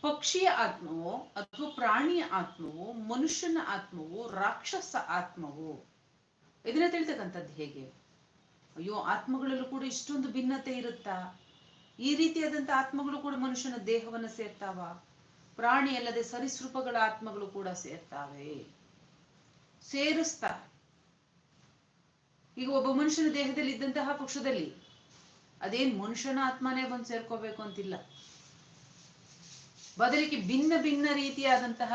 ಪಕ್ಷಿಯ ಆತ್ಮವೋ ಅಥವಾ ಪ್ರಾಣಿಯ ಆತ್ಮವೋ, ಮನುಷ್ಯನ ಆತ್ಮವೋ, ರಾಕ್ಷಸ ಆತ್ಮವೋ? ಇದನ್ನ ತಿಳ್ತಕ್ಕಂಥದ್ದು ಹೇಗೆ? ಅಯ್ಯೋ, ಆತ್ಮಗಳಲ್ಲೂ ಕೂಡ ಇಷ್ಟೊಂದು ಭಿನ್ನತೆ ಇರುತ್ತಾ? ಈ ರೀತಿಯಾದಂಥ ಆತ್ಮಗಳು ಕೂಡ ಮನುಷ್ಯನ ದೇಹವನ್ನು ಸೇರ್ತಾವ? ಪ್ರಾಣಿ ಅಲ್ಲದೆ ಸರಿಸೃಪಗಳ ಆತ್ಮಗಳು ಕೂಡ ಸೇರ್ತಾವೆ. ಸೇರಿಸ್ತಾ. ಈಗ ಒಬ್ಬ ಮನುಷ್ಯನ ದೇಹದಲ್ಲಿ ಇದ್ದಂತಹ ಪಕ್ಷದಲ್ಲಿ ಅದೇನ್ ಮನುಷ್ಯನ ಆತ್ಮನೇ ಬಂದು ಸೇರ್ಕೋಬೇಕು ಅಂತಿಲ್ಲ. ಬದಲಿಗೆ ಭಿನ್ನ ಭಿನ್ನ ರೀತಿಯಾದಂತಹ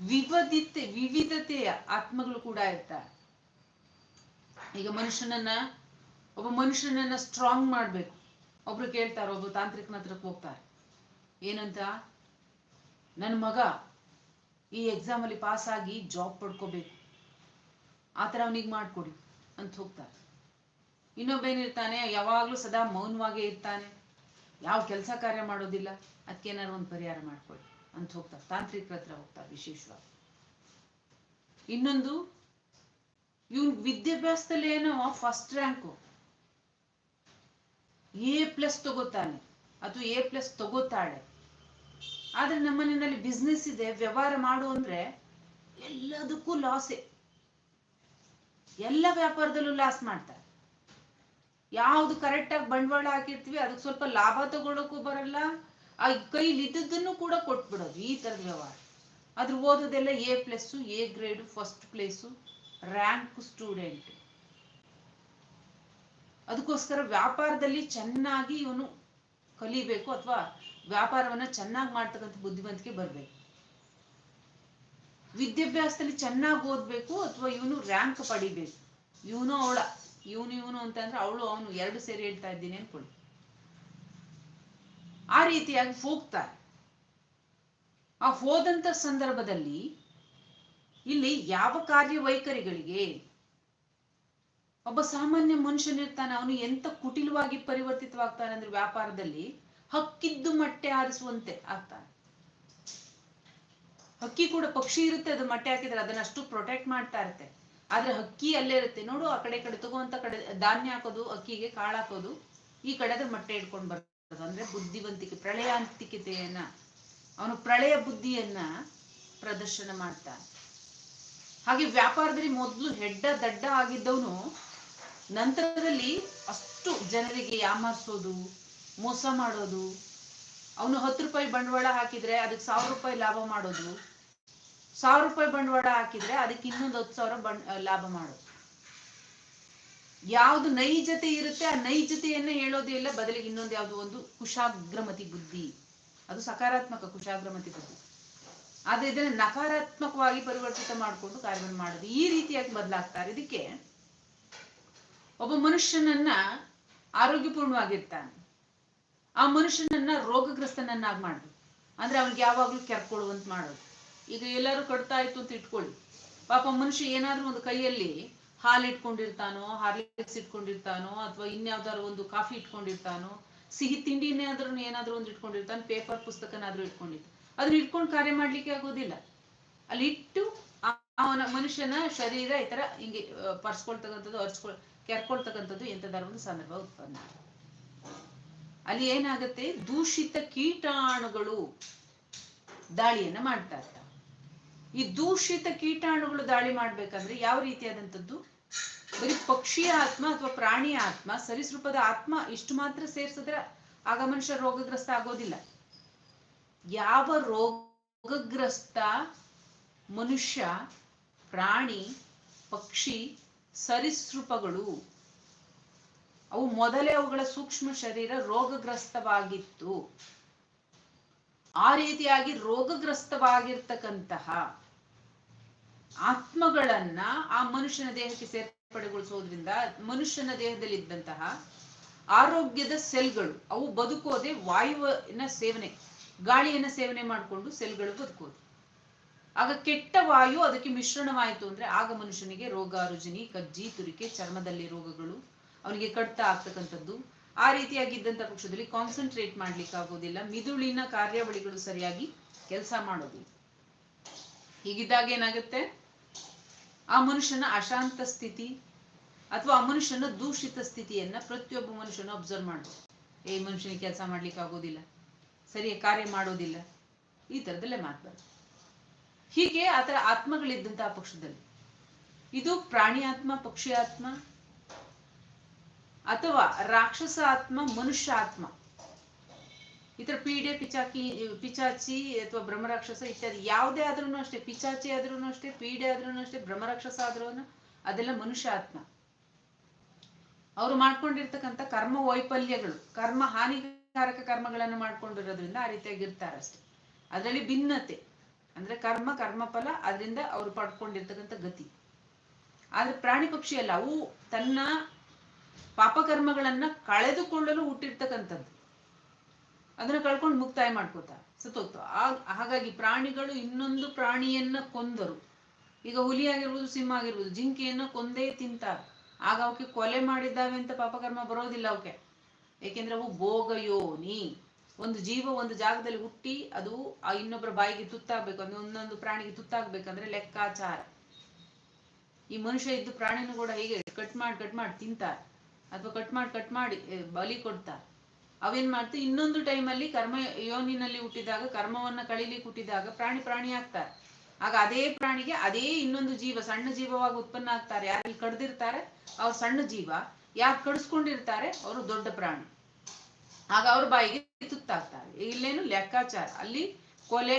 ವಿವಧಿತೆ ವಿವಿಧತೆಯ ಆತ್ಮಗಳು ಕೂಡ ಇರ್ತಾರೆ ಈಗ ಮನುಷ್ಯನನ್ನ, ಒಬ್ಬ ಮನುಷ್ಯನನ್ನ ಸ್ಟ್ರಾಂಗ್ ಮಾಡ್ಬೇಕು. ಒಬ್ರು ಕೇಳ್ತಾರೆ ಒಬ್ಬ ತಾಂತ್ರಿಕನ ಹತ್ರಕ್ಕೆ ಹೋಗ್ತಾರೆ. ಏನಂತ? ನನ್ನ ಮಗ ಈ ಎಕ್ಸಾಮ್ ಅಲ್ಲಿ ಪಾಸ್ ಆಗಿ ಜಾಬ್ ಪಡ್ಕೋಬೇಕು. ಆ ಥರ ಅವನಿಗೆ ಮಾಡ್ಕೊಡಿ ಅಂತ ಹೋಗ್ತಾರೆ. ಇನ್ನೊಬ್ಬ ಏನಿರ್ತಾನೆ, ಯಾವಾಗಲೂ ಸದಾ ಮೌನವಾಗೇ ಇರ್ತಾನೆ. ಯಾವ ಕೆಲಸ ಕಾರ್ಯ ಮಾಡೋದಿಲ್ಲ ಅದಕ್ಕೇನಾದ್ರು ಒಂದು ಪರಿಹಾರ ಮಾಡ್ಕೊಳ್ಳಿ ಅಂತ ಹೋಗ್ತಾರೆ ತಾಂತ್ರಿಕರ ಹತ್ರ ಹೋಗ್ತಾರೆ ವಿಶೇಷವಾಗಿ. ಇನ್ನೊಂದು, ಇವನ್ ವಿದ್ಯಾಭ್ಯಾಸದಲ್ಲಿ ಏನೋ ಫಸ್ಟ್ ರ್ಯಾಂಕು ಎ ಪ್ಲಸ್ ತಗೋತಾನೆ. ಅಥವಾ ಎ ಪ್ಲಸ್ ತಗೋತಾಳೆ. ಆದ್ರೆ ನಮ್ಮನೆಯಲ್ಲಿ ಬಿಸ್ನೆಸ್ ಇದೆ, ವ್ಯವಹಾರ ಮಾಡು ಅಂದ್ರೆ ಎಲ್ಲದಕ್ಕೂ ಲಾಸೆ ಎಲ್ಲ ವ್ಯಾಪಾರದಲ್ಲೂ ಲಾಸ್ ಮಾಡ್ತಾರೆ. ಯಾವ್ದು ಕರೆಕ್ಟಾಗಿ ಬಂಡವಾಳ ಹಾಕಿರ್ತೀವಿ, ಅದಕ್ಕೆ ಸ್ವಲ್ಪ ಲಾಭ ತಗೊಳಕ್ಕೂ ಬರಲ್ಲ. ಆ ಕೈಲಿ ಇದ್ದದ್ದನ್ನು ಕೂಡ ಕೊಟ್ಬಿಡೋದು ಈ ಥರದ ವ್ಯವಹಾರ. ಅದ್ರ ಓದೋದೆಲ್ಲ A plus A grade first place rank student ಅದಕ್ಕೋಸ್ಕರ ವ್ಯಾಪಾರದಲ್ಲಿ ಚೆನ್ನಾಗಿ ಇವನು ಕಲಿಬೇಕು ಅಥವಾ ವ್ಯಾಪಾರವನ್ನ ಚೆನ್ನಾಗಿ ಮಾಡ್ತಕ್ಕಂಥ ಬುದ್ಧಿವಂತಿಕೆ ಬರಬೇಕು. ವಿದ್ಯಾಭ್ಯಾಸದಲ್ಲಿ ಚೆನ್ನಾಗಿ ಓದ್ಬೇಕು ಅಥವಾ ಇವನು ರ್ಯಾಂಕ್ ಪಡಿಬೇಕು. ಇವನು ಅವಳ ಇವನು ಇವನು ಅಂತಂದ್ರೆ ಅವಳು ಅವನು ಎರಡು ಸೇರಿ ಹೇಳ್ತಾ ಇದ್ದೀನಿ ಅನ್ಕೊಳ್ಳಿ. ಆ ರೀತಿಯಾಗಿ ಹೋಗ್ತಾರೆ. ಆ ಹೋದಂತ ಸಂದರ್ಭದಲ್ಲಿ ಇಲ್ಲಿ ಯಾವ ಕಾರ್ಯವೈಖರಿಗಳಿಗೆ ಒಬ್ಬ ಸಾಮಾನ್ಯ ಮನುಷ್ಯನಿರ್ತಾನೆ ಅವನು ಎಂತ ಕುಟಿಲವಾಗಿ ಪರಿವರ್ತಿತವಾಗ್ತಾನೆ ಅಂದ್ರೆ ವ್ಯಾಪಾರದಲ್ಲಿ ಹಕ್ಕಿದ್ದು ಮಟ್ಟೆ ಆರಿಸುವಂತೆ ಆಗ್ತಾನೆ. ಹಕ್ಕಿ ಕೂಡ ಪಕ್ಷಿ ಇರುತ್ತೆ, ಅದು ಮಟ್ಟೆ ಹಾಕಿದ್ರೆ ಅದನ್ನ ಅಷ್ಟು ಪ್ರೊಟೆಕ್ಟ್ ಮಾಡ್ತಾ ಇರುತ್ತೆ. ಆದ್ರೆ ಹಕ್ಕಿ ಅಲ್ಲೇ ಇರುತ್ತೆ. ನೋಡು, ಆ ಕಡೆ ಕಡೆ ತಗೋಂತ ಕಡೆ ಧಾನ್ಯ ಹಾಕೋದು, ಅಕ್ಕಿಗೆ ಕಾಳು ಹಾಕೋದು, ಈ ಕಡೆ ಅದ್ರ ಮೊಟ್ಟೆ ಇಟ್ಕೊಂಡು ಬರ್ತದ ಅಂದ್ರೆ ಬುದ್ಧಿವಂತಿಕೆ, ಪ್ರಳಯಾಂತಿಕತೆಯನ್ನ, ಅವನು ಪ್ರಳಯ ಬುದ್ಧಿಯನ್ನ ಪ್ರದರ್ಶನ ಮಾಡ್ತಾನೆ ಹಾಗೆ ವ್ಯಾಪಾರದಲ್ಲಿ ಮೊದಲು ಹೆಡ್ಡ, ದಡ್ಡ ಆಗಿದ್ದವನು, ನಂತರದಲ್ಲಿ ಅಷ್ಟು ಜನರಿಗೆ ಯಾಮಾರಿಸೋದು, ಮೋಸ ಮಾಡೋದು, ಅವನು ಹತ್ತು ರೂಪಾಯಿ ಬಂಡವಾಳ ಹಾಕಿದ್ರೆ ಅದಕ್ಕೆ ಸಾವಿರ ರೂಪಾಯಿ ಲಾಭ ಮಾಡೋದು ಸಾವಿರ ರೂಪಾಯಿ ಬಂಡವಾಳ ಹಾಕಿದ್ರೆ ಅದಕ್ಕೆ ಇನ್ನೊಂದು ಹತ್ತು ಸಾವಿರ ಬಂಡ್ ಲಾಭ ಮಾಡೋದು ಯಾವ್ದು ನೈಜತೆ ಇರುತ್ತೆ, ಆ ನೈಜತೆಯನ್ನ ಹೇಳೋದೇ ಇಲ್ಲ, ಬದಲಿಗೆ ಇನ್ನೊಂದು ಯಾವ್ದು ಒಂದು ಕುಶಾಗ್ರಮತಿ ಬುದ್ಧಿ. ಅದು ಸಕಾರಾತ್ಮಕ ಕುಶಾಗ್ರಮತಿ ಬುದ್ಧಿ. ಆದ್ರೆ ಇದನ್ನ ನಕಾರಾತ್ಮಕವಾಗಿ ಪರಿವರ್ತಿತ ಮಾಡಿಕೊಂಡು ಕಾರ್ಯವನ್ನು ಮಾಡೋದು ಈ ರೀತಿಯಾಗಿ ಬದಲಾಗ್ತಾರೆ. ಇದಕ್ಕೆ ಒಬ್ಬ ಮನುಷ್ಯನನ್ನ ಆರೋಗ್ಯಪೂರ್ಣವಾಗಿರ್ತಾನೆ. ಆ ಮನುಷ್ಯನನ್ನ ರೋಗಗ್ರಸ್ತನನ್ನಾಗಿ ಮಾಡ್ಬೇಕು. ಅಂದ್ರೆ ಅವ್ನಿಗೆ ಯಾವಾಗ್ಲೂ ಕೆರ್ಕೊಳ್ಳುವಂತ ಮಾಡೋದು. ಈಗ ಎಲ್ಲರೂ ಕಟ್ತಾ ಇತ್ತು ಅಂತ ಇಟ್ಕೊಳ್ಳಿ. ಪಾಪ ಮನುಷ್ಯ ಏನಾದ್ರೂ ಒಂದು ಕೈಯಲ್ಲಿ ಹಾಲು ಇಟ್ಕೊಂಡಿರ್ತಾನೋ, ಹಾರ್ಲಿಕ್ಸ್ ಇಟ್ಕೊಂಡಿರ್ತಾನೋ, ಅಥವಾ ಇನ್ಯಾವ್ದಾದ್ರು ಒಂದು ಕಾಫಿ ಇಟ್ಕೊಂಡಿರ್ತಾನೋ, ಸಿಹಿ ತಿಂಡಿನೇ ಆದ್ರೂ ಏನಾದ್ರೂ ಒಂದು ಇಟ್ಕೊಂಡಿರ್ತಾನೆ, ಪೇಪರ್ ಪುಸ್ತಕನಾದ್ರೂ ಇಟ್ಕೊಂಡಿರ್ತಾನೆ. ಅದನ್ನ ಇಟ್ಕೊಂಡು ಕಾರ್ಯ ಮಾಡ್ಲಿಕ್ಕೆ ಆಗೋದಿಲ್ಲ. ಅಲ್ಲಿ ಇಟ್ಟು ಅವನ ಮನುಷ್ಯನ ಶರೀರ ಈ ತರ ಹಿಂಗೆ ಪರ್ಸ್ಕೊಳ್ತಕ್ಕಂಥದ್ದು ಅರ್ಸ್ಕೊಳ್ ಕೆರ್ಕೊಳ್ತಕ್ಕಂಥದ್ದು ಎಂತದಾರ ಒಂದು ಸಂದರ್ಭ ಉತ್ಪನ್ನ ಅಲ್ಲಿ ಏನಾಗುತ್ತೆ? ದೂಷಿತ ಕೀಟಾಣುಗಳು ದಾಳಿಯನ್ನ ಮಾಡ್ತಾ ಈ ದೂಷಿತ ಕೀಟಾಣುಗಳು ದಾಳಿ ಮಾಡ್ಬೇಕಂದ್ರೆ ಯಾವ ರೀತಿಯಾದಂಥದ್ದು? ಬರೀ ಪಕ್ಷಿಯ ಆತ್ಮ ಅಥವಾ ಪ್ರಾಣಿಯ ಆತ್ಮ, ಸರೀಸೃಪದ ಆತ್ಮ ಇಷ್ಟು ಮಾತ್ರ ಸೇರ್ಸಿದ್ರೆ ಆಗ ಮನುಷ್ಯ ರೋಗಗ್ರಸ್ತ ಆಗೋದಿಲ್ಲ. ಯಾವ ರೋಗಗ್ರಸ್ತ ಮನುಷ್ಯ, ಪ್ರಾಣಿ, ಪಕ್ಷಿ, ಸರೀಸೃಪಗಳು, ಅವು ಮೊದಲೇ ಅವುಗಳ ಸೂಕ್ಷ್ಮ ಶರೀರ ರೋಗಗ್ರಸ್ತವಾಗಿತ್ತು. ಆ ರೀತಿಯಾಗಿ ರೋಗಗ್ರಸ್ತವಾಗಿರ್ತಕ್ಕಂತಹ ಆತ್ಮಗಳನ್ನ ಆ ಮನುಷ್ಯನ ದೇಹಕ್ಕೆ ಸೇರ್ಪಡೆಗೊಳಿಸೋದ್ರಿಂದ ಮನುಷ್ಯನ ದೇಹದಲ್ಲಿ ಇದ್ದಂತಹ ಆರೋಗ್ಯದ ಸೆಲ್ಗಳು, ಅವು ಬದುಕೋದೆ ವಾಯುವಿನ ಸೇವನೆ, ಗಾಳಿಯನ್ನ ಸೇವನೆ ಮಾಡಿಕೊಂಡು ಸೆಲ್ಗಳು ಬದುಕೋದು. ಆಗ ಕೆಟ್ಟ ವಾಯು ಅದಕ್ಕೆ ಮಿಶ್ರಣವಾಯಿತು ಅಂದ್ರೆ ಆಗ ಮನುಷ್ಯನಿಗೆ ರೋಗ, ರುಜಿನಿ, ಕಜ್ಜಿ, ತುರಿಕೆ, ಚರ್ಮದಲ್ಲಿ ರೋಗಗಳು, ಅವನಿಗೆ ಕಡ್ತ ಆಗ್ತಕ್ಕಂಥದ್ದು ಆ ರೀತಿಯಾಗಿದ್ದಂಥ ಪಕ್ಷದಲ್ಲಿ ಕಾನ್ಸಂಟ್ರೇಟ್ ಮಾಡ್ಲಿಕ್ಕೆ ಆಗೋದಿಲ್ಲ ಮಿದುಳಿನ ಕಾರ್ಯಾವಳಿಗಳು ಸರಿಯಾಗಿ ಕೆಲಸ ಮಾಡೋದಿಲ್ಲ. ಹೀಗಿದ್ದಾಗ ಏನಾಗುತ್ತೆ? ಆ ಮನುಷ್ಯನ ಅಶಾಂತ ಸ್ಥಿತಿ ಅಥವಾ ಆ ಮನುಷ್ಯನ ದೂಷಿತ ಸ್ಥಿತಿಯನ್ನ ಪ್ರತಿಯೊಬ್ಬ ಮನುಷ್ಯನು ಅಬ್ಸರ್ವ್ ಮಾಡ್ಬೋದು. ಏ ಮನುಷ್ಯನಿಗೆ ಕೆಲಸ ಮಾಡ್ಲಿಕ್ಕೆ ಆಗೋದಿಲ್ಲ ಸರಿಯಾಗಿ ಕಾರ್ಯ ಮಾಡೋದಿಲ್ಲ. ಈ ಥರದಲ್ಲೇ ಮಾತು ಬರುತ್ತೆ. ಹೀಗೆ ಆತರ ಆತ್ಮಗಳಿದ್ದಂತಹ ಪಕ್ಷದಲ್ಲಿ. ಇದು ಪ್ರಾಣಿ ಆತ್ಮ, ಪಕ್ಷಿ ಆತ್ಮ ಅಥವಾ ರಾಕ್ಷಸ ಆತ್ಮ ಇತರ ಪೀಡೆ, ಪಿಚಾಕಿ, ಪಿಚಾಚಿ ಅಥವಾ ಬ್ರಹ್ಮರಾಕ್ಷಸ ಇತ್ಯಾದಿ ಯಾವುದೇ ಆದ್ರೂ ಅಷ್ಟೇ, ಪಿಚಾಚಿ ಆದ್ರೂ ಅಷ್ಟೇ, ಪೀಡೆ ಆದ್ರೂ ಅಷ್ಟೇ, ಬ್ರಹ್ಮರಾಕ್ಷಸ ಆದ್ರೂ ಅದೆಲ್ಲ ಮನುಷ್ಯ ಆತ್ಮ ಅವರು ಮಾಡ್ಕೊಂಡಿರ್ತಕ್ಕಂಥ ಕರ್ಮ ವೈಫಲ್ಯಗಳು, ಕರ್ಮ ಹಾನಿಕಾರಕ ಕರ್ಮಗಳನ್ನು ಮಾಡ್ಕೊಂಡಿರೋದ್ರಿಂದ ಆ ರೀತಿಯಾಗಿ ಅಷ್ಟೇ. ಅದರಲ್ಲಿ ಭಿನ್ನತೆ, ಅಂದ್ರೆ ಕರ್ಮ, ಕರ್ಮಫಲ, ಅದರಿಂದ ಅವರು ಪಡ್ಕೊಂಡಿರ್ತಕ್ಕಂಥ ಗತಿ. ಆದ್ರೆ ಪ್ರಾಣಿ ಪಕ್ಷಿ ಅಲ್ಲ, ಅವು ತನ್ನ ಪಾಪಕರ್ಮಗಳನ್ನ ಕಳೆದುಕೊಳ್ಳಲು ಹುಟ್ಟಿರ್ತಕ್ಕಂಥದ್ದು. ಅದನ್ನ ಕಳ್ಕೊಂಡು ಮುಕ್ತಾಯ ಮಾಡ್ಕೋತ ಸತ್ತೋಗ್ತು ಹಾಗಾಗಿ ಪ್ರಾಣಿಗಳು ಇನ್ನೊಂದು ಪ್ರಾಣಿಯನ್ನ ಕೊಂದರು. ಈಗ ಹುಲಿ ಆಗಿರ್ಬೋದು, ಸಿಂಹ ಆಗಿರ್ಬೋದು, ಜಿಂಕೆಯನ್ನ ಕೊಂದೇ ತಿಂತಾರೆ. ಆಗ ಅವಕ್ಕೆ ಕೊಲೆ ಮಾಡಿದ್ದಾವೆ ಅಂತ ಪಾಪಕರ್ಮ ಬರೋದಿಲ್ಲ ಅವಕ್ಕೆ. ಏಕೆಂದ್ರೆ ಅವು ಭೋಗಯೋನಿ ಒಂದು ಜೀವ ಒಂದು ಜಾಗದಲ್ಲಿ ಹುಟ್ಟಿ ಅದು ಇನ್ನೊಬ್ಬರ ಬಾಯಿಗೆ ತುತ್ತಾಗ್ಬೇಕು. ಅಂದ್ರೆ ಒಂದೊಂದು ಪ್ರಾಣಿಗೆ ತುತ್ತಾಗ್ಬೇಕಂದ್ರೆ ಲೆಕ್ಕಾಚಾರ. ಈ ಮನುಷ್ಯ ಇದ್ದು ಪ್ರಾಣಿನೂ ಕೂಡ ಹೀಗೆ ಕಟ್ ಮಾಡಿ ಕಟ್ ಮಾಡಿ ತಿಂತಾರೆ. ಅಥವಾ ಕಟ್ ಮಾಡಿ ಕಟ್ ಮಾಡಿ ಬಲಿ ಕೊಡ್ತಾರೆ. ಅವೇನ್ ಮಾಡ್ತು? ಇನ್ನೊಂದು ಟೈಮಲ್ಲಿ ಕರ್ಮ ಯೋನಿನಲ್ಲಿ ಹುಟ್ಟಿದಾಗ, ಕರ್ಮವನ್ನ ಕಳಿಲಿಕ್ಕೆ ಹುಟ್ಟಿದಾಗ ಪ್ರಾಣಿ ಪ್ರಾಣಿ ಆಗ್ತಾರೆ. ಆಗ ಅದೇ ಪ್ರಾಣಿಗೆ ಅದೇ ಇನ್ನೊಂದು ಜೀವ, ಸಣ್ಣ ಜೀವವಾಗಿ ಉತ್ಪನ್ನ ಆಗ್ತಾರೆ. ಯಾರಲ್ಲಿ ಕಡ್ದಿರ್ತಾರೆ? ಅವ್ರು ಸಣ್ಣ ಜೀವ. ಯಾರು ಕಡಿಸ್ಕೊಂಡಿರ್ತಾರೆ? ಅವರು ದೊಡ್ಡ ಪ್ರಾಣಿ. ಆಗ ಅವ್ರ ಬಾಯಿಗೆ ತುತ್ತಾಗ್ತಾರೆ. ಇಲ್ಲೇನು ಲೆಕ್ಕಾಚಾರ. ಅಲ್ಲಿ ಕೊಲೆ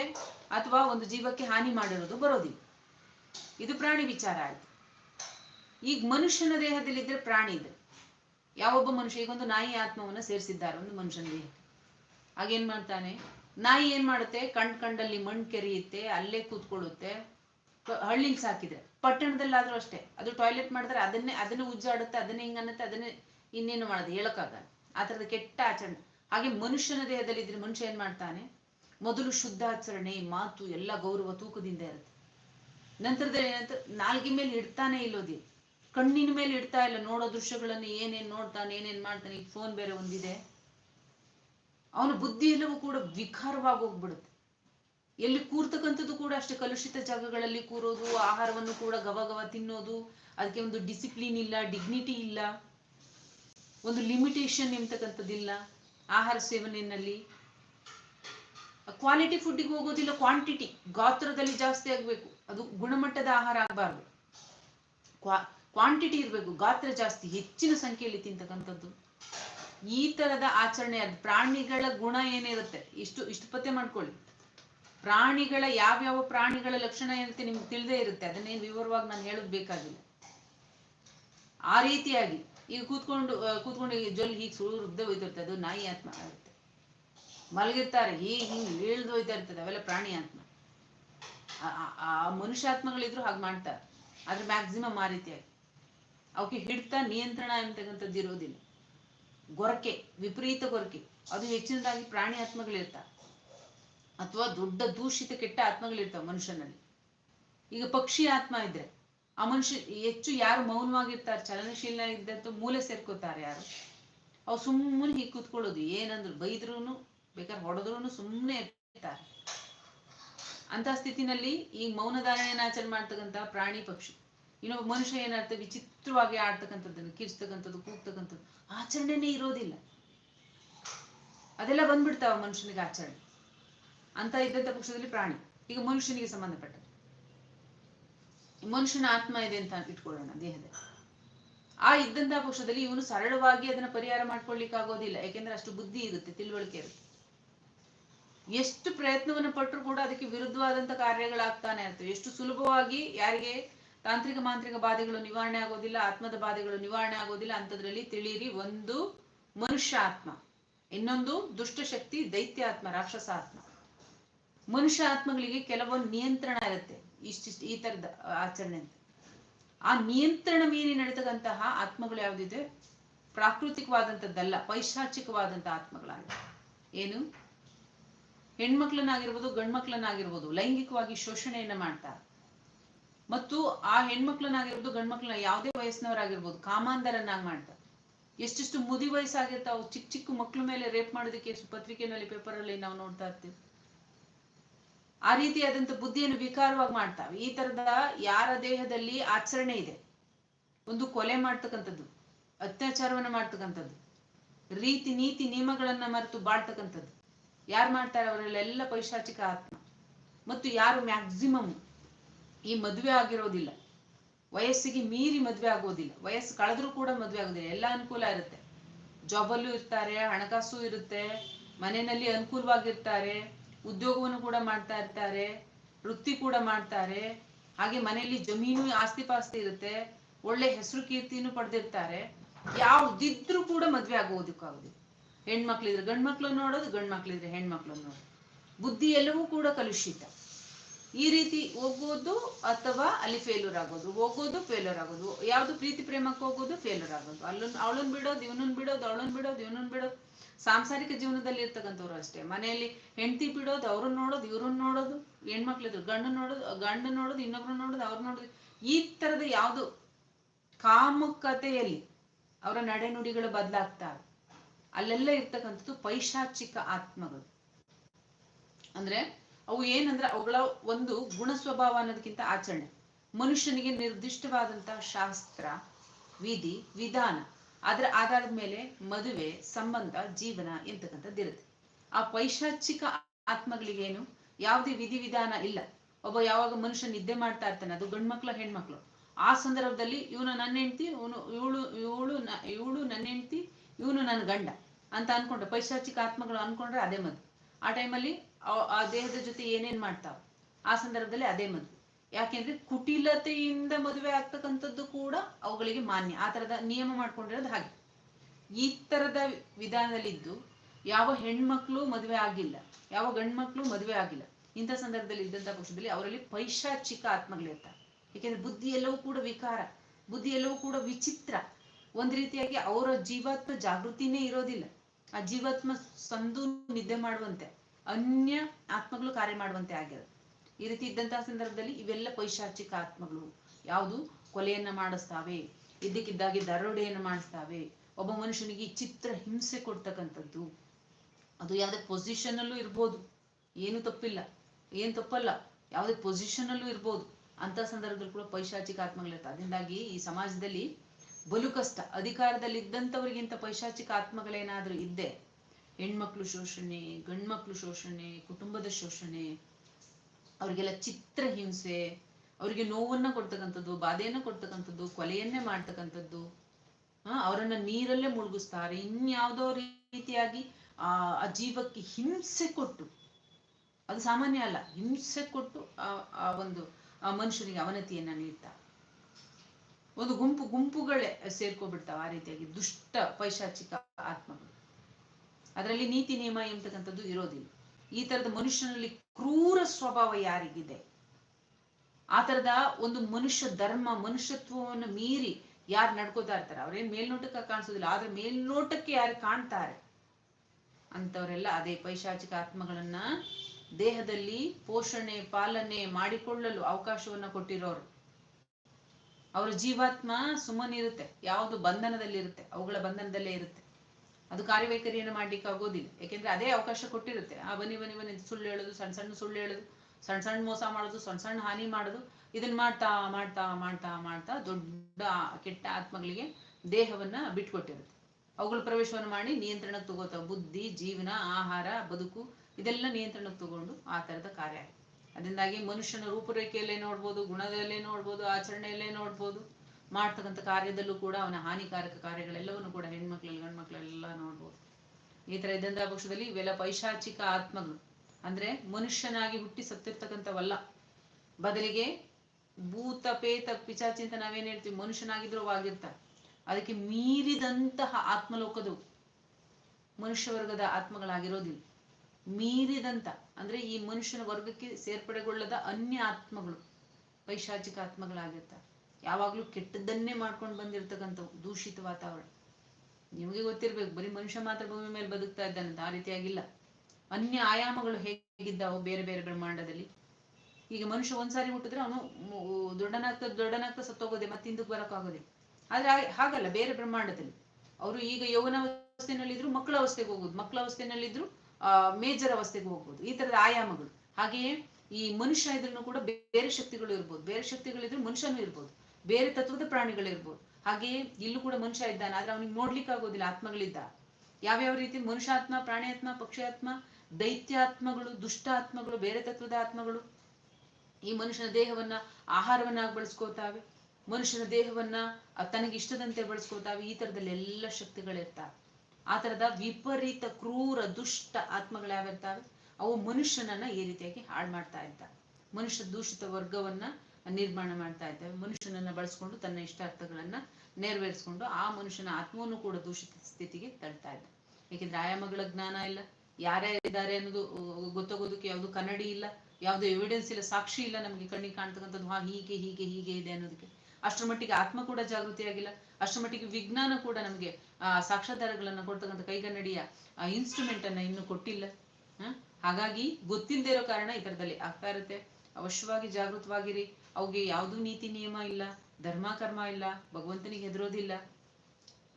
ಅಥವಾ ಒಂದು ಜೀವಕ್ಕೆ ಹಾನಿ ಮಾಡಿರೋದು ಬರೋದಿಲ್ಲ. ಇದು ಪ್ರಾಣಿ ವಿಚಾರ ಆಯ್ತು. ಈಗ ಮನುಷ್ಯನ ದೇಹದಲ್ಲಿದ್ರೆ ಪ್ರಾಣಿ ಇದೆ. ಯಾವೊಬ್ಬ ಮನುಷ್ಯ ಈಗೊಂದು ನಾಯಿ ಆತ್ಮವನ್ನ ಸೇರಿಸಿದ್ದಾರೆ ಒಂದು ಮನುಷ್ಯನ ದೇಹಕ್ಕೆ ಆಗೇನ್ ಮಾಡ್ತಾನೆ? ನಾಯಿ ಏನ್ ಮಾಡುತ್ತೆ? ಕಣ್ ಕಂಡಲ್ಲಿ ಮಣ್ಣು ಕೆರೆಯುತ್ತೆ, ಅಲ್ಲೇ ಕೂತ್ಕೊಳ್ಳುತ್ತೆ ಹಳ್ಳಿಗೆ ಸಾಕಿದೆ ಸಾಕಿದ್ರೆ. ಪಟ್ಟಣದಲ್ಲಾದ್ರೂ ಅಷ್ಟೇ. ಅದು ಟಾಯ್ಲೆಟ್ ಮಾಡಿದ್ರೆ ಅದನ್ನೇ ಅದನ್ನೇ ಉಜ್ಜಾಡುತ್ತೆ, ಅದನ್ನೇ ಹಿಂಗನ್ನತ್ತೆ ಅದನ್ನೇ ಇನ್ನೇನು ಮಾಡೋದು? ಹೇಳಕ್ಕಾಗಲ್ಲ. ಆ ಥರದ ಕೆಟ್ಟ ಆಚರಣೆ. ಹಾಗೆ ಮನುಷ್ಯನ ದೇಹದಲ್ಲಿ ಇದ್ರೆ ಮನುಷ್ಯ ಏನ್ ಮಾಡ್ತಾನೆ? ಮೊದಲು ಶುದ್ಧಾಚರಣೆ, ಮಾತು, ಎಲ್ಲ ಗೌರವ ತೂಕದಿಂದ ಇರುತ್ತೆ. ನಂತರದಲ್ಲಿ ಏನಂತ, ನಾಲ್ಗೆ ಮೇಲೆ ಇಡ್ತಾನೆ ಇಲ್ಲೋದಿ ಕಣ್ಣಿನ ಮೇಲೆ ಇಡ್ತಾ ಇಲ್ಲ. ನೋಡೋ ದೃಶ್ಯಗಳನ್ನು ಏನೇನ್ ನೋಡ್ತಾನೆ, ಏನೇನ್ ಮಾಡ್ತಾನೆ ಈಗ ಫೋನ್ ಬೇರೆ ಒಂದಿದೆ. ಅವನ ಬುದ್ಧಿ ಎಲ್ಲವೂ ಕೂಡ ವಿಕಾರವಾಗಿ ಹೋಗ್ಬಿಡುತ್ತೆ. ಎಲ್ಲಿ ಕೂರ್ತಕ್ಕಂಥದ್ದು ಕೂಡ ಅಷ್ಟೇ, ಕಲುಷಿತ ಜಾಗಗಳಲ್ಲಿ ಕೂರೋದು, ಆಹಾರವನ್ನು ಕೂಡ ಗವ ಗವ ತಿನ್ನೋದು, ಅದಕ್ಕೆ ಒಂದು ಡಿಸಿಪ್ಲಿನ್ ಇಲ್ಲ ಡಿಗ್ನಿಟಿ ಇಲ್ಲ, ಒಂದು ಲಿಮಿಟೇಷನ್ ಎಂಬತಕ್ಕಂಥದ್ದಿಲ್ಲ ಆಹಾರ ಸೇವನೆಯಲ್ಲಿ ಕ್ವಾಲಿಟಿ ಫುಡ್ಡಿಗೆ ಹೋಗೋದಿಲ್ಲ ಕ್ವಾಂಟಿಟಿ ಗಾತ್ರದಲ್ಲಿ ಜಾಸ್ತಿ ಆಗ್ಬೇಕು. ಅದು ಗುಣಮಟ್ಟದ ಆಹಾರ ಆಗಬಾರ್ದು. ಕ್ವಾಂಟಿಟಿ ಇರಬೇಕು, ಗಾತ್ರ ಜಾಸ್ತಿ, ಹೆಚ್ಚಿನ ಸಂಖ್ಯೆಯಲ್ಲಿ ತಿಂತಕ್ಕಂಥದ್ದು. ಈ ತರದ ಆಚರಣೆ ಅದು ಪ್ರಾಣಿಗಳ ಗುಣ ಏನಿರುತ್ತೆ? ಇಷ್ಟು ಇಷ್ಟು ಪತ್ತೆ ಮಾಡ್ಕೊಳ್ಳಿ. ಪ್ರಾಣಿಗಳ ಯಾವ್ಯಾವ ಪ್ರಾಣಿಗಳ ಲಕ್ಷಣ ಏನಿರುತ್ತೆ ನಿಮ್ಗೆ ತಿಳಿದೇ ಇರುತ್ತೆ. ಅದನ್ನೇನು ವಿವರವಾಗಿ ನಾನು ಹೇಳೋದು ಬೇಕಾಗಿಲ್ಲ. ಆ ರೀತಿಯಾಗಿ, ಈಗ ಕೂತ್ಕೊಂಡು ಕೂತ್ಕೊಂಡು ಜೊಲ್ ಹೀಗೆ ಸುಳ್ದು ಹೋಯ್ತಿರ್ತದೆ ಅದು ನಾಯಿ ಆತ್ಮ ಆಗುತ್ತೆ. ಮಲಗಿರ್ತಾರೆ, ಹೀಗೆ, ಹಿಂಗೆ ಇಳ್ದು ಹೋಯ್ತಾ ಇರ್ತದೆ. ಅವೆಲ್ಲ ಪ್ರಾಣಿ ಆತ್ಮ. ಆ ಮನುಷ್ಯಾತ್ಮಗಳಿದ್ರು ಹಾಗೆ ಮಾಡ್ತಾರೆ. ಆದ್ರೆ ಮ್ಯಾಕ್ಸಿಮಮ್ ಆ ರೀತಿಯಾಗಿ. ಅವಕ್ಕೆ ಹಿಡಿತ ನಿಯಂತ್ರಣ ಅಂತಕ್ಕಂಥದ್ದು ಇರೋದಿಲ್ಲ. ಗೊರಕೆ, ವಿಪರೀತ ಗೊರಕೆ. ಅದು ಹೆಚ್ಚಿನದಾಗಿ ಪ್ರಾಣಿ ಆತ್ಮಗಳಿರ್ತಾವ ಅಥವಾ ದೊಡ್ಡ ದೂಷಿತ ಕೆಟ್ಟ ಆತ್ಮಗಳಿರ್ತಾವ ಮನುಷ್ಯನಲ್ಲಿ. ಈಗ ಪಕ್ಷಿ ಆತ್ಮ ಇದ್ರೆ, ಆ ಮನುಷ್ಯ ಹೆಚ್ಚು ಯಾರು ಮೌನವಾಗಿರ್ತಾರೆ ಚಲನಶೀಲ ಇದ್ದಂತ ಮೂಲೆ ಸೇರ್ಕೋತಾರೆ ಯಾರು? ಅವು ಸುಮ್ಮನೆ ಹೀಗೆ ಕೂತ್ಕೊಳ್ಳೋದು. ಏನಂದ್ರು ಬೈದ್ರೂನು, ಬೇಕಾದ್ರೆ ಹೊಡೆದ್ರು ಸುಮ್ಮನೆ ಇರ್ತಾರೆ. ಅಂತ ಸ್ಥಿತಿನಲ್ಲಿ ಈ ಮೌನ ಆಚರಣೆ ಮಾಡ್ತಕ್ಕಂಥ ಪ್ರಾಣಿ ಪಕ್ಷಿ. ಇನ್ನೊಬ್ಬ ಮನುಷ್ಯ ಏನಾಗ್ತದೆ? ವಿಚಿತ್ರವಾಗಿ ಆಡ್ತಕ್ಕಂಥದ್ದನ್ನು ಕಿರ್ಸ್ತಕ್ಕಂಥದ್ದು ಕೂಗ್ತಕ್ಕಂಥದ್ದು, ಆಚರಣೆನೇ ಇರೋದಿಲ್ಲ. ಅದೆಲ್ಲ ಬಂದ್ಬಿಡ್ತಾವ ಮನುಷ್ಯನಿಗೆ ಆಚರಣೆ. ಅಂತ ಇದ್ದಂಥ ಪಕ್ಷದಲ್ಲಿ ಪ್ರಾಣಿ. ಈಗ ಮನುಷ್ಯನಿಗೆ ಸಂಬಂಧಪಟ್ಟ ಮನುಷ್ಯನ ಆತ್ಮ ಇದೆ ಅಂತ ಇಟ್ಕೊಳ್ಳೋಣ, ದೇಹದಲ್ಲಿ. ಆ ಇದ್ದಂತಹ ಪಕ್ಷದಲ್ಲಿ ಇವನು ಸರಳವಾಗಿ ಅದನ್ನ ಪರಿಹಾರ ಮಾಡ್ಕೊಳ್ಲಿಕ್ಕೆ ಆಗೋದಿಲ್ಲ ಯಾಕೆಂದ್ರೆ ಅಷ್ಟು ಬುದ್ಧಿ ಇರುತ್ತೆ, ತಿಳುವಳಿಕೆ ಇರುತ್ತೆ. ಎಷ್ಟು ಪ್ರಯತ್ನವನ್ನು ಪಟ್ಟರು ಕೂಡ ಅದಕ್ಕೆ ವಿರುದ್ಧವಾದಂತ ಕಾರ್ಯಗಳಾಗ್ತಾನೆ ಇರ್ತವೆ. ಎಷ್ಟು ಸುಲಭವಾಗಿ ಯಾರಿಗೆ ತಾಂತ್ರಿಕ ಮಾಂತ್ರಿಕ ಬಾಧೆಗಳು ನಿವಾರಣೆ ಆಗೋದಿಲ್ಲ, ಆತ್ಮದ ಬಾಧೆಗಳು ನಿವಾರಣೆ ಆಗೋದಿಲ್ಲ ಅಂತದ್ರಲ್ಲಿ ತಿಳಿಯಿರಿ. ಒಂದು ಮನುಷ್ಯ ಆತ್ಮ ಇನ್ನೊಂದು, ದುಷ್ಟಶಕ್ತಿ ದೈತ್ಯ ಆತ್ಮ ರಾಕ್ಷಸ ಆತ್ಮ ಮನುಷ್ಯ ಆತ್ಮಗಳಿಗೆ ಕೆಲವೊಂದು ನಿಯಂತ್ರಣ ಇರುತ್ತೆ. ಇಷ್ಟಿಷ್ಟು ಈ ತರದ ಆಚರಣೆ ಅಂತ. ಆ ನಿಯಂತ್ರಣ ಮೀರಿ ನಡೆತಕ್ಕಂತಹ ಆತ್ಮಗಳು ಯಾವುದಿದೆ? ಪ್ರಾಕೃತಿಕವಾದಂಥದ್ದಲ್ಲ, ಪೈಶಾಚಿಕವಾದಂಥ ಆತ್ಮಗಳಾಗಿದೆ ಏನು? ಹೆಣ್ಮಕ್ಳನ್ನಾಗಿರ್ಬೋದು, ಗಂಡ್ಮಕ್ಳನ್ನಾಗಿರ್ಬೋದು, ಲೈಂಗಿಕವಾಗಿ ಶೋಷಣೆಯನ್ನ ಮಾಡ್ತಾರೆ ಮತ್ತು ಆ ಹೆಣ್ಮಕ್ಳನ್ನಾಗಿರ್ಬೋದು ಗಂಡ್ಮಕ್ಳನ್ನ ಯಾವುದೇ ವಯಸ್ಸಿನವರಾಗಿರ್ಬೋದು ಕಾಮಾಂಧರನ್ನಾಗಿ ಮಾಡ್ತಾರೆ. ಎಷ್ಟೆಷ್ಟು ಮುದಿ ವಯಸ್ಸಾಗಿರ್ತಾವೆ, ಚಿಕ್ಕ ಚಿಕ್ಕ ಮಕ್ಳ ಮೇಲೆ ರೇಪ್ ಮಾಡೋದಕ್ಕೆ, ಎಷ್ಟು ಪತ್ರಿಕೆನಲ್ಲಿ, ಪೇಪರಲ್ಲಿ ನಾವು ನೋಡ್ತಾ ಇರ್ತೀವಿ. ಆ ರೀತಿಯಾದಂಥ ಬುದ್ಧಿಯನ್ನು ವಿಕಾರವಾಗಿ ಮಾಡ್ತಾವೆ. ಈ ತರದ ಯಾರ ದೇಹದಲ್ಲಿ ಆಚರಣೆ ಇದೆ? ಒಂದು ಕೊಲೆ ಮಾಡ್ತಕ್ಕಂಥದ್ದು, ಅತ್ಯಾಚಾರವನ್ನ ಮಾಡ್ತಕ್ಕಂಥದ್ದು, ರೀತಿ ನೀತಿ ನಿಯಮಗಳನ್ನ ಮರೆತು ಬಾಳ್ತಕ್ಕಂಥದ್ದು. ಯಾರು ಮಾಡ್ತಾರೆ? ಅವರಲ್ಲೆಲ್ಲ ಪೈಶಾಚಿಕ ಆತ್ಮ. ಮತ್ತು ಯಾರು ಮ್ಯಾಕ್ಸಿಮಮ್ ಈ ಮದುವೆ ಆಗಿರೋದಿಲ್ಲ. ವಯಸ್ಸಿಗೆ ಮೀರಿ ಮದುವೆ ಆಗೋದಿಲ್ಲ. ವಯಸ್ಸು ಕಳೆದ್ರೂ ಕೂಡ ಮದುವೆ ಆಗೋದಿಲ್ಲ. ಎಲ್ಲ ಅನುಕೂಲ ಇರುತ್ತೆ. ಜಾಬಲ್ಲೂ ಇರ್ತಾರೆ, ಹಣಕಾಸು ಇರುತ್ತೆ, ಮನೆಯಲ್ಲಿ ಅನುಕೂಲವಾಗಿರ್ತಾರೆ, ಉದ್ಯೋಗವನ್ನು ಕೂಡ ಮಾಡ್ತಾ ಇರ್ತಾರೆ, ವೃತ್ತಿ ಕೂಡ ಮಾಡ್ತಾರೆ. ಹಾಗೆ ಮನೆಯಲ್ಲಿ ಜಮೀನು ಆಸ್ತಿ ಪಾಸ್ತಿ ಇರುತ್ತೆ. ಒಳ್ಳೆ ಹೆಸರು ಕೀರ್ತಿನೂ ಪಡೆದಿರ್ತಾರೆ. ಯಾವ್ದಿದ್ರು ಕೂಡ ಮದ್ವೆ ಆಗೋದಕ್ಕಾಗೋದಿಲ್ಲ. ಹೆಣ್ಮಕ್ಳಿದ್ರೆ ಗಂಡ್ ಮಕ್ಳನ್ನ ನೋಡೋದು ಗಂಡ್ ಮಕ್ಳಿದ್ರೆ ಹೆಣ್ಮಕ್ಳನ್ನ ನೋಡೋದು. ಬುದ್ಧಿ ಎಲ್ಲವೂ ಕೂಡ ಕಲುಷಿತ. ಈ ರೀತಿ ಹೋಗೋದು ಅಥವಾ ಅಲ್ಲಿ ಫೇಲ್ಯೂರ್ ಆಗೋದು, ಹೋಗೋದು ಫೇಲ್ಯೂರ್ ಆಗೋದು. ಯಾವ್ದು ಪ್ರೀತಿ ಪ್ರೇಮಕ್ಕೆ ಹೋಗೋದು ಫೇಲ್ಯೂರ್ ಆಗೋದು. ಅಲ್ಲೊಂದು, ಅವಳನ್ ಬಿಡೋದು ಇವನನ್ನ ಬಿಡೋದು, ಅವಳನ್ ಬಿಡೋದು ಇವನನ್ನ ಬಿಡೋದು. ಸಾಂಸಾರಿಕ ಜೀವನದಲ್ಲಿ ಇರ್ತಕ್ಕಂಥವ್ರು ಅಷ್ಟೇ. ಮನೆಯಲ್ಲಿ ಹೆಂಡತಿ ಬಿಡೋದು, ಅವ್ರನ್ನ ನೋಡೋದು, ಇವ್ರನ್ನ ನೋಡೋದು ಹೆಣ್ಮಕ್ಳಿದ್ರು ಗಂಡು ನೋಡೋದು ಗಂಡ ನೋಡೋದು ಇನ್ನೊಬ್ರು ನೋಡೋದು ಅವ್ರು ನೋಡೋದು. ಈ ತರದ ಯಾವುದು ಕಾಮುಕತೆಯಲ್ಲಿ ಅವರ ನಡೆನುಡಿಗಳು ಬದಲಾಗ್ತಾವೆ. ಅಲ್ಲೆಲ್ಲ ಇರ್ತಕ್ಕಂಥದ್ದು ಪೈಶಾಚಿಕ ಆತ್ಮಗಳು. ಅಂದ್ರೆ ಅವು ಏನಂದ್ರೆ ಅವುಗಳ ಒಂದು ಗುಣ ಸ್ವಭಾವ ಅನ್ನೋದಕ್ಕಿಂತ ಆಚರಣೆ. ಮನುಷ್ಯನಿಗೆ ನಿರ್ದಿಷ್ಟವಾದಂತಹ ಶಾಸ್ತ್ರ, ವಿಧಿ, ವಿಧಾನ ಅದರ ಆಧಾರದ ಮೇಲೆ ಮದುವೆ, ಸಂಬಂಧ, ಜೀವನ ಎಂತಕ್ಕಂಥದ್ದಿರುತ್ತೆ. ಆ ಪೈಶಾಚಿಕ ಆತ್ಮಗಳಿಗೇನು ಯಾವುದೇ ವಿಧಿ ವಿಧಾನ ಇಲ್ಲ. ಒಬ್ಬ ಯಾವಾಗ ಮನುಷ್ಯ ನಿದ್ದೆ ಮಾಡ್ತಾ ಇರ್ತಾನೆ, ಅದು ಗಂಡ್ಮಕ್ಳು ಹೆಣ್ಮಕ್ಳು. ಆ ಸಂದರ್ಭದಲ್ಲಿ ಇವನು ನನ್ನ ಹೆಂಡತಿ, ಇವನು ಇವಳು ಇವಳು ಇವಳು ನನ್ನ ಹೆಂಡತಿ, ಇವನು ನನ್ನ ಗಂಡ ಅಂತ ಅನ್ಕೊಂಡ್ರೆ, ಪೈಶಾಚಿಕ ಆತ್ಮಗಳು ಅನ್ಕೊಂಡ್ರೆ ಅದೇ ಮದುವೆ. ಆ ಟೈಮಲ್ಲಿ ಆ ದೇಹದ ಜೊತೆ ಏನೇನ್ ಮಾಡ್ತಾವ? ಆ ಸಂದರ್ಭದಲ್ಲಿ ಅದೇ ಮದುವೆ. ಯಾಕೆಂದ್ರೆ ಕುಟಿಲತೆಯಿಂದ ಮದುವೆ ಆಗ್ತಕ್ಕಂಥದ್ದು ಕೂಡ ಅವುಗಳಿಗೆ ಮಾನ್ಯ. ಆ ತರದ ನಿಯಮ ಮಾಡ್ಕೊಂಡಿರೋದು ಹಾಗೆ. ಈ ತರದ ವಿಧಾನದಲ್ಲಿದ್ದು ಯಾವ ಹೆಣ್ಮಕ್ಳು ಮದುವೆ ಆಗಿಲ್ಲ, ಯಾವ ಗಂಡ್ಮಕ್ಳು ಮದುವೆ ಆಗಿಲ್ಲ, ಇಂಥ ಸಂದರ್ಭದಲ್ಲಿ ಇದ್ದಂಥ ಪಕ್ಷದಲ್ಲಿ ಅವರಲ್ಲಿ ಪೈಶಾಚಿಕ ಆತ್ಮಗಳಿರ್ತಾರೆ ಯಾಕೆಂದ್ರೆ ಬುದ್ಧಿ ಎಲ್ಲವೂ ಕೂಡ ವಿಕಾರ, ಬುದ್ಧಿ ಎಲ್ಲವೂ ಕೂಡ ವಿಚಿತ್ರ. ಒಂದ್ ರೀತಿಯಾಗಿ ಅವರ ಜೀವಾತ್ಮ ಜಾಗೃತಿನೇ ಇರೋದಿಲ್ಲ. ಆ ಜೀವಾತ್ಮ ಸಂದು ನಿದ್ದೆ ಮಾಡುವಂತೆ. ಅನ್ಯ ಆತ್ಮಗಳು ಕಾರ್ಯ ಮಾಡುವಂತೆ ಆಗ್ಯದ. ಈ ರೀತಿ ಇದ್ದಂತಹ ಸಂದರ್ಭದಲ್ಲಿ ಇವೆಲ್ಲ ಪೈಶಾಚಿಕ ಆತ್ಮಗಳು. ಯಾವುದು? ಕೊಲೆಯನ್ನ ಮಾಡಿಸ್ತಾವೆ, ಇದ್ದಕ್ಕಿದ್ದಾಗಿ ದರೋಡೆಯನ್ನು ಮಾಡಿಸ್ತಾವೆ, ಒಬ್ಬ ಮನುಷ್ಯನಿಗೆ ಚಿತ್ರ ಹಿಂಸೆ ಕೊಡ್ತಕ್ಕಂಥದ್ದು. ಅದು ಯಾವುದೇ ಪೊಸಿಷನ್ ಅಲ್ಲೂ ಇರ್ಬೋದು. ಏನು ತಪ್ಪಿಲ್ಲ. ಏನು ತಪ್ಪಲ್ಲ. ಯಾವುದೇ ಪೊಸಿಷನ್ ಅಲ್ಲೂ ಇರ್ಬೋದು. ಅಂತ ಸಂದರ್ಭದಲ್ಲಿ ಕೂಡ ಪೈಶಾಚಿಕ ಆತ್ಮಗಳಿರ್ತವೆ ಅದರಿಂದಾಗಿ ಈ ಸಮಾಜದಲ್ಲಿ ಬಲು ಕಷ್ಟ. ಅಧಿಕಾರದಲ್ಲಿ ಇದ್ದಂಥವ್ರಿಗಿಂತ ಪೈಶಾಚಿಕ ಆತ್ಮಗಳೇನಾದ್ರೂ ಇದ್ದೆ ಹೆಣ್ಮಕ್ಳು ಶೋಷಣೆ, ಗಂಡ್ಮಕ್ಳು ಶೋಷಣೆ, ಕುಟುಂಬದ ಶೋಷಣೆ, ಅವರಿಗೆಲ್ಲ ಚಿತ್ರ ಹಿಂಸೆ ಅವರಿಗೆ ನೋವನ್ನ ಕೊಡ್ತಕ್ಕಂಥದ್ದು, ಬಾಧೆಯನ್ನ ಕೊಡ್ತಕ್ಕಂಥದ್ದು, ಕೊಲೆಯನ್ನೇ ಮಾಡ್ತಕ್ಕಂಥದ್ದು ಆ ಅವರನ್ನ ನೀರಲ್ಲೇ ಮುಳುಗಿಸ್ತಾರೆ. ಇನ್ಯಾವುದೋ ರೀತಿಯಾಗಿ ಆ ಜೀವಕ್ಕೆ ಹಿಂಸೆ ಕೊಟ್ಟು, ಅದು ಸಾಮಾನ್ಯ ಅಲ್ಲ, ಹಿಂಸೆ ಕೊಟ್ಟು ಆ ಆ ಒಂದು, ಆ ಮನುಷ್ಯನಿಗೆ ಅವನತಿಯನ್ನ ನೀಡ್ತಾ ಒಂದು ಗುಂಪು, ಗುಂಪುಗಳೇ ಸೇರ್ಕೊಬಿಡ್ತಾವ ಆ ರೀತಿಯಾಗಿ ದುಷ್ಟ, ಪೈಶಾಚಿಕ ಆತ್ಮಗಳು. ಅದರಲ್ಲಿ ನೀತಿ ನಿಯಮ ಎಂಬತಕ್ಕಂಥದ್ದು ಇರೋದಿಲ್ಲ. ಈ ತರದ ಮನುಷ್ಯನಲ್ಲಿ ಕ್ರೂರ ಸ್ವಭಾವ ಯಾರಿಗಿದೆ? ಆ ತರದ ಒಂದು ಮನುಷ್ಯ ಧರ್ಮ, ಮನುಷ್ಯತ್ವವನ್ನು ಮೀರಿ ಯಾರು ನಡ್ಕೋತಾ ಇರ್ತಾರೆ? ಅವ್ರೇನ್ ಮೇಲ್ನೋಟಕ್ಕೆ ಕಾಣಿಸೋದಿಲ್ಲ, ಆದ್ರೆ ಮೇಲ್ನೋಟಕ್ಕೆ ಯಾರು ಕಾಣ್ತಾರೆ? ಅಂತವರೆಲ್ಲ ಅದೇ ಪೈಶಾಚಿಕ ಆತ್ಮಗಳನ್ನ ದೇಹದಲ್ಲಿ ಪೋಷಣೆ, ಪಾಲನೆ ಮಾಡಿಕೊಳ್ಳಲು ಅವಕಾಶವನ್ನ ಕೊಟ್ಟಿರೋರು. ಅವರ ಜೀವಾತ್ಮ ಸುಮ್ಮನಿರುತ್ತೆ, ಯಾವುದು ಬಂಧನದಲ್ಲಿರುತ್ತೆ, ಅವುಗಳ ಬಂಧನದಲ್ಲೇ ಇರುತ್ತೆ. ಅದು ಕಾರ್ಯವೈಖರಿಯನ್ನು ಮಾಡ್ಲಿಕ್ಕೆ ಆಗೋದಿಲ್ಲ. ಯಾಕೆಂದ್ರೆ ಅದೇ ಅವಕಾಶ ಕೊಟ್ಟಿರುತ್ತೆ. ಆ ಬನಿ ಬನಿ ಬನ್ನಿ ಸುಳ್ಳು ಹೇಳೋದು ಸಣ್ಣ ಸಣ್ಣ ಸುಳ್ಳು ಹೇಳೋದು ಸಣ್ಣ ಸಣ್ಣ ಮೋಸ ಮಾಡೋದು ಸಣ್ಣ ಸಣ್ಣ ಹಾನಿ ಮಾಡೋದು, ಇದನ್ನ ಮಾಡ್ತಾ ಮಾಡ್ತಾ ಮಾಡ್ತಾ ಮಾಡ್ತಾ ದೊಡ್ಡ, ಕೆಟ್ಟ ಆತ್ಮಗಳಿಗೆ ದೇಹವನ್ನ ಬಿಟ್ಕೊಟ್ಟಿರುತ್ತೆ. ಅವುಗಳ ಪ್ರವೇಶವನ್ನು ಮಾಡಿ ನಿಯಂತ್ರಣಕ್ಕೆ ತಗೋತಾವ ಬುದ್ಧಿ, ಜೀವನ, ಆಹಾರ, ಬದುಕು, ಇದೆಲ್ಲ ನಿಯಂತ್ರಣಕ್ಕೆ ತಗೊಂಡು ಆ ತರದ ಕಾರ್ಯ ಅದರಿಂದಾಗಿ ಮನುಷ್ಯನ ರೂಪರೇಖೆಯಲ್ಲೇ ನೋಡ್ಬೋದು, ಗುಣದಲ್ಲೇ ನೋಡ್ಬೋದು, ಆಚರಣೆಯಲ್ಲೇ ನೋಡ್ಬೋದು. ಮಾಡ್ತಕ್ಕಂಥ ಕಾರ್ಯದಲ್ಲೂ ಕೂಡ ಅವನ ಹಾನಿಕಾರಕ ಕಾರ್ಯಗಳೆಲ್ಲವನ್ನು ಕೂಡ ಹೆಣ್ಮಕ್ಳಲ್ಲಿ ಗಂಡ್ಮಕ್ಳೆಲ್ಲ ನೋಡ್ಬೋದು. ಈ ತರ ಇದ್ದಂತಹ ಪಕ್ಷದಲ್ಲಿ ಇವೆಲ್ಲ ಪೈಶಾಚಿಕ ಆತ್ಮಗಳು. ಅಂದ್ರೆ ಮನುಷ್ಯನಾಗಿ ಹುಟ್ಟಿ ಸತ್ತಿರ್ತಕ್ಕಂಥವಲ್ಲ. ಬದಲಿಗೆ ಭೂತ, ಪೇತ ಪಿಚಾಚಿ ಅಂತ ನಾವೇನ್ ಹೇಳ್ತೀವಿ? ಮನುಷ್ಯನಾಗಿದ್ರೂ ಆಗಿರ್ತಾರೆ ಅದಕ್ಕೆ ಮೀರಿದಂತಹ ಆತ್ಮಲೋಕದು ಮನುಷ್ಯ ವರ್ಗದ ಆತ್ಮಗಳಾಗಿರೋದಿಲ್ಲ. ಮೀರಿದಂತ, ಅಂದ್ರೆ ಈ ಮನುಷ್ಯನ ವರ್ಗಕ್ಕೆ ಸೇರ್ಪಡೆಗೊಳ್ಳದ ಅನ್ಯ ಆತ್ಮಗಳು, ಪೈಶಾಚಿಕ ಆತ್ಮಗಳಾಗಿರ್ತಾರೆ. ಯಾವಾಗ್ಲೂ ಕೆಟ್ಟದ್ದನ್ನೇ ಮಾಡ್ಕೊಂಡು ಬಂದಿರ್ತಕ್ಕಂಥವು, ದೂಷಿತ ವಾತಾವರಣ. ನಿಮಗೆ ಗೊತ್ತಿರ್ಬೇಕು, ಬರೀ ಮನುಷ್ಯ ಮಾತ್ರ ಭೂಮಿ ಮೇಲೆ ಬದುಕ್ತಾ ಇದ್ದಾನಂತ ಆ ರೀತಿಯಾಗಿಲ್ಲ. ಅನ್ಯ ಆಯಾಮಗಳು ಹೇಗಿದ್ದಾವು ಬೇರೆ ಬೇರೆ ಬ್ರಹ್ಮಾಂಡದಲ್ಲಿ ಈಗ ಮನುಷ್ಯ ಒಂದ್ಸಾರಿ ಹುಟ್ಟಿದ್ರೆ ಅವನು ದೊಡ್ಡನಾಗ್ತಾ ದೊಡ್ಡನಾಗ್ತಾ ಸತ್ತೋಗೋದೆ, ಮತ್ತೆ ಹಿಂದಕ್ಕೆ ಬರೋಕ್ಕಾಗೋದೆ. ಆದ್ರೆ ಹಾಗೆ- ಹಾಗಲ್ಲ, ಬೇರೆ ಬ್ರಹ್ಮಾಂಡದಲ್ಲಿ. ಅವರು ಈಗ ಯೌವನಾವಸ್ಥೆನಲ್ಲಿದ್ರು ಮಕ್ಕಳ ಅವಸ್ಥೆಗೆ ಹೋಗೋದು, ಮಕ್ಕಳ ಅವಸ್ಥೆನಲ್ಲಿದ್ರು, ಆ, ಮೇಜರ್ ಅವಸ್ಥೆಗೆ ಹೋಗ್ಬೋದು. ಈ ತರದ ಆಯಾಮಗಳು. ಹಾಗೆಯೇ ಈ ಮನುಷ್ಯ ಇದ್ರೂ ಕೂಡ ಬೇರೆ ಶಕ್ತಿಗಳು ಇರ್ಬೋದು. ಬೇರೆ ಶಕ್ತಿಗಳಿದ್ರು ಮನುಷ್ಯನೂ ಇರ್ಬೋದು. ಬೇರೆ ತತ್ವದ ಪ್ರಾಣಿಗಳಿರ್ಬೋದು ಹಾಗೆಯೇ ಇಲ್ಲೂ ಕೂಡ ಮನುಷ್ಯ ಇದ್ದಾನೆ, ಆದ್ರೆ ಅವನಿಗೆ ನೋಡ್ಲಿಕ್ಕೆ ಆಗೋದಿಲ್ಲ ಆತ್ಮಗಳಿದ್ದ. ಯಾವ್ಯಾವ ರೀತಿ ಮನುಷ್ಯಾತ್ಮ, ಪ್ರಾಣಿಯಾತ್ಮ, ಪಕ್ಷಿಯಾತ್ಮ, ದೈತ್ಯಾತ್ಮಗಳು, ದುಷ್ಟಾತ್ಮಗಳು, ಬೇರೆ ತತ್ವದ ಆತ್ಮಗಳು, ಈ ಮನುಷ್ಯನ ದೇಹವನ್ನ, ಆಹಾರವನ್ನಾಗಿ ಬಳಸ್ಕೋತಾವೆ, ಮನುಷ್ಯನ ದೇಹವನ್ನ ತನಗಿಷ್ಟದಂತೆ ಬಳಸ್ಕೋತಾವೆ, ಈ ತರದಲ್ಲಿ ಎಲ್ಲ ಶಕ್ತಿಗಳಿರ್ತಾವೆ. ಆ ತರದ ವಿಪರೀತ ಕ್ರೂರ, ದುಷ್ಟ ಆತ್ಮಗಳು ಯಾವಿರ್ತಾವೆ ಅವು ಮನುಷ್ಯನನ್ನ ಈ ರೀತಿಯಾಗಿ ಹಾಳು ಮಾಡ್ತಾ ಇದ್ದಾವೆ ಮನುಷ್ಯ ದೂಷಿತ ವರ್ಗವನ್ನ ನಿರ್ಮಾಣ ಮಾಡ್ತಾ ಇದ್ದಾವೆ. ಮನುಷ್ಯನನ್ನ ಬಳಸ್ಕೊಂಡು ತನ್ನ ಇಷ್ಟಾರ್ಥಗಳನ್ನ ನೆರವೇರಿಸ್ಕೊಂಡು ಆ ಮನುಷ್ಯನ ಆತ್ಮವನ್ನು ಕೂಡ ದೂಷಿತ ಸ್ಥಿತಿಗೆ ತಳ್ತಾ ಇದ್ದ. ಏಕೆಂದ್ರೆ ಆಯಾಮಗಳ ಜ್ಞಾನ ಇಲ್ಲ. ಯಾರ್ಯಾರಿದ್ದಾರೆ ಅನ್ನೋದು ಗೊತ್ತಾಗೋದಕ್ಕೆ ಯಾವುದು ಕನ್ನಡಿ ಇಲ್ಲ, ಯಾವುದು ಎವಿಡೆನ್ಸ್ ಇಲ್ಲ, ಸಾಕ್ಷಿ ಇಲ್ಲ ನಮಗೆ ಕಣ್ಣಿಗೆ ಕಾಣ್ತಕ್ಕಂಥದ್ದು, ಹಾ, ಹೀಗೆ ಹೀಗೆ ಹೀಗೆ ಇದೆ ಅನ್ನೋದಕ್ಕೆ. ಅಷ್ಟರ ಮಟ್ಟಿಗೆ ಆತ್ಮ ಕೂಡ ಜಾಗೃತಿ ಆಗಿಲ್ಲ ಅಷ್ಟರ ಮಟ್ಟಿಗೆ ವಿಜ್ಞಾನ ಕೂಡ ನಮಗೆ, ಆ, ಸಾಕ್ಷ್ಯಾಧಾರಗಳನ್ನ ಕೊಡ್ತಕ್ಕಂಥ ಕೈಗನ್ನಡಿಯ ಇನ್ಸ್ಟ್ರೂಮೆಂಟ್ ಅನ್ನ ಇನ್ನು ಕೊಟ್ಟಿಲ್ಲ? ಹಾಗಾಗಿ ಗೊತ್ತಿಲ್ಲದೆ ಇರೋ ಕಾರಣ ಈ ಥರದಲ್ಲಿ ಆಗ್ತಾ ಇರುತ್ತೆ. ಅವಶ್ಯವಾಗಿ ಜಾಗೃತವಾಗಿರಿ. ಅವುಗೆ ಯಾವುದು ನೀತಿ, ನಿಯಮ ಇಲ್ಲ, ಧರ್ಮ, ಕರ್ಮ ಇಲ್ಲ, ಭಗವಂತನಿಗೆ ಹೆದರೋದಿಲ್ಲ.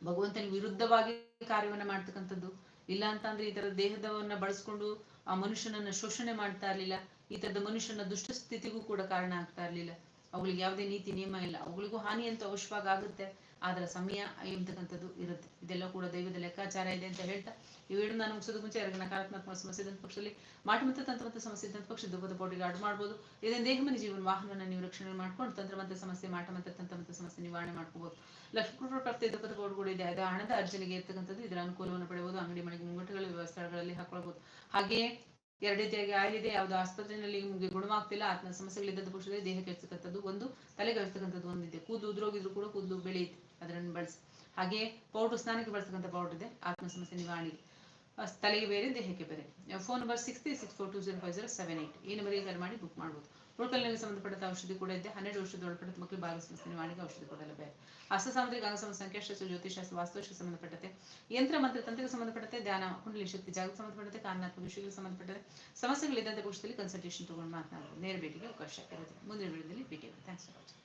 ಭಗವಂತನಿಗೆ ವಿರುದ್ಧವಾಗಿ ಕಾರ್ಯವನ್ನ ಮಾಡ್ತಕ್ಕಂಥದ್ದು ಇಲ್ಲ ಅಂತ ಅಂದ್ರೆ ಈ ತರ ದೇಹದವನ್ನ ಬಳಸ್ಕೊಂಡು ಆ ಮನುಷ್ಯನನ್ನ ಶೋಷಣೆ ಮಾಡ್ತಾ ಇರ್ಲಿಲ್ಲ, ಈ ತರದ ಮನುಷ್ಯನ ದುಷ್ಟ ಸ್ಥಿತಿಗೂ ಕೂಡ ಕಾರಣ ಆಗ್ತಾ ಇರ್ಲಿಲ್ಲ. ಅವುಗಳಿಗೆ ಯಾವುದೇ ನೀತಿ, ನಿಯಮ ಇಲ್ಲ. ಅವುಗಳಿಗೂ ಹಾನಿ ಅಂತ ಅವಶ್ಯವಾಗಿ ಆಗುತ್ತೆ. ಆದ್ರೆ ಸಮಯ ಎಂಬತಕ್ಕಂಥದ್ದು ಇರುತ್ತೆ. ಇದೆಲ್ಲ ಕೂಡ ದೈವದ ಲೆಕ್ಕಾಚಾರ ಇದೆ ಅಂತ ಹೇಳ್ತಾ ವಿಡಿಯೋ ನಾನು ಮುಗಿಸೋದು ಮುಂಚೆ ಎರಡು ನಕಾರಾತ್ಮಕ ಸಮಸ್ಯೆ ಇದ್ದಂಥ ಪಕ್ಷದಲ್ಲಿ ಮಾಟ ಮತ್ತು ತಂತ್ರಮಂತ ಸಮಸ್ಯೆ ಇದ್ದಂಥ ಪಕ್ಷ ದುಃಖದ ಬಾಡಿಗೆ ಆಡ್ ಮಾಡ್ಬೋದು. ಇದನ್ನ ದೇಹ ಮನೆ ಜೀವನ ವಾಹನವನ್ನು ನೀವು ರಕ್ಷಣೆ ಮಾಡ್ಕೊಂಡು ತಂತ್ರಮಂತ ಸಮಸ್ಯೆ, ಮಾಟ ಮತ್ತು ಸಮಸ್ಯೆ ನಿವಾರಣೆ ಮಾಡ್ಕೋಬಹುದು ಲಕ್ಷ್ಮೀ ಪ್ರಾಪ್ತಿ ದುಃಖದ ಕೂಡ ಇದೆ. ಅದು ಹಣದ ಅರ್ಜನೆಗೆ ಇರ್ತಕ್ಕಂಥದ್ದು ಇದರ ಅನುಕೂಲವನ್ನು ಪಡೆಯಬಹುದು. ಅಂಗಡಿ ಮನೆಗೆ ಮುಂಗಟ್ಟುಗಳ ವ್ಯವಸ್ಥೆಗಳಲ್ಲಿ ಹಾಕೊಳ್ಬಹುದು ಹಾಗೆಯೇ ಎರಡು ರೀತಿಯಾಗಿ ಆಗಿದೆ, ಯಾವುದು ಆಸ್ಪತ್ರೆಯಲ್ಲಿ ನಿಮಗೆ ಗುಣವಾಗ್ತಿಲ್ಲ, ಆತ್ಮ ಸಮಸ್ಯೆಗಳಿದ್ದದ್ದು ಪುರುಷರಿಗೆ ದೇಹಕ್ಕೆ ಇರ್ತಕ್ಕಂಥದ್ದು ಒಂದು ತಲೆಗೆ ಇರ್ತಕ್ಕಂಥದ್ದು ಒಂದಿದೆ ಕೂದಲು ಉದ್ರೋಗಿದ್ರು ಕೂಡ ಕೂದಲು ಬೆಳೆಯುತ್ತೆ, ಅದನ್ನು ಬಳಸಿ. ಹಾಗೆ ಪೌಡ್ರ್ ಸ್ನಾನಕ್ಕೆ ಬಳಸ್ತಕ್ಕಂಥ ಪೌಡರ್ ಇದೆ, ಆತ್ಮ ಸಮಸ್ಯೆ ನಿವಾರಣೆಗೆ. ತಲೆಗೆ ಬೇರೆ, ದೇಹಕ್ಕೆ ಬೇರೆ. Phone number six three six four two zero five zero seven eight ಈ ನಂಬರಿಗೆ ಕರೆ ಮಾಡಿ ಬುಕ್ ಮಾಡ್ಬೋದು. ಉಳ್ಕಲ್ನಿಗೆ ಸಂಬಂಧಪಟ್ಟ ಔಷಧಿ ಕೂಡ ಇದೆ. ಹನ್ನೆರಡು ವರ್ಷದ ಒಳಪಟ್ಟ ಮಕ್ಕಳು ಬಾಲ ಸಂಸ್ಥೆ ನಿವಾರಣೆಗೆ ಔಷಧಿ ಕೂಡ ಲಭ್ಯ ಹಸ್ತ ಸಾಮಗ್ರಿ ಅಂಗ ಸಮಸ್ಯೆ ಸಂಖ್ಯಾಶಾಸ್ತ್ರ ಜ್ಯೋತಿಷಾಸ್ತ್ರ ವಾಸ್ತುಶಾಸ್ತ್ರ ಸಂಬಂಧಪಟ್ಟಂತೆ ಯಂತ್ರ ಮಂತ್ರ ತಂತ್ರಕ್ಕೆ ಸಂಬಂಧಪಟ್ಟಂತೆ ಧ್ಯಾನ, ಕುಂಡಲಿ ಶಕ್ತಿ, ಜಾಗಕ್ಕೆ ಸಂಬಂಧಪಟ್ಟಂತೆ ಕಾರಣಾತ್ಮಕ ವಿಷಯಗಳಿಗೆ ಸಂಬಂಧಪಟ್ಟಂತೆ ಸಮಸ್ಯೆಗಳಿದ್ದಂತೆ ಪಕ್ಷದಲ್ಲಿ ಕನ್ಸಲ್ಟೇಷನ್ ತಗೊಂಡು ಮಾತನಾಡಬಹುದು ನೇರ ಭೇಟಿಗೆ ಅವಕಾಶ ಇರುತ್ತೆ ಮುಂದಿನ ವಿಡಿಯೋದಲ್ಲಿ ಭೇಟಿ ಥ್ಯಾಂಕ್ಸ್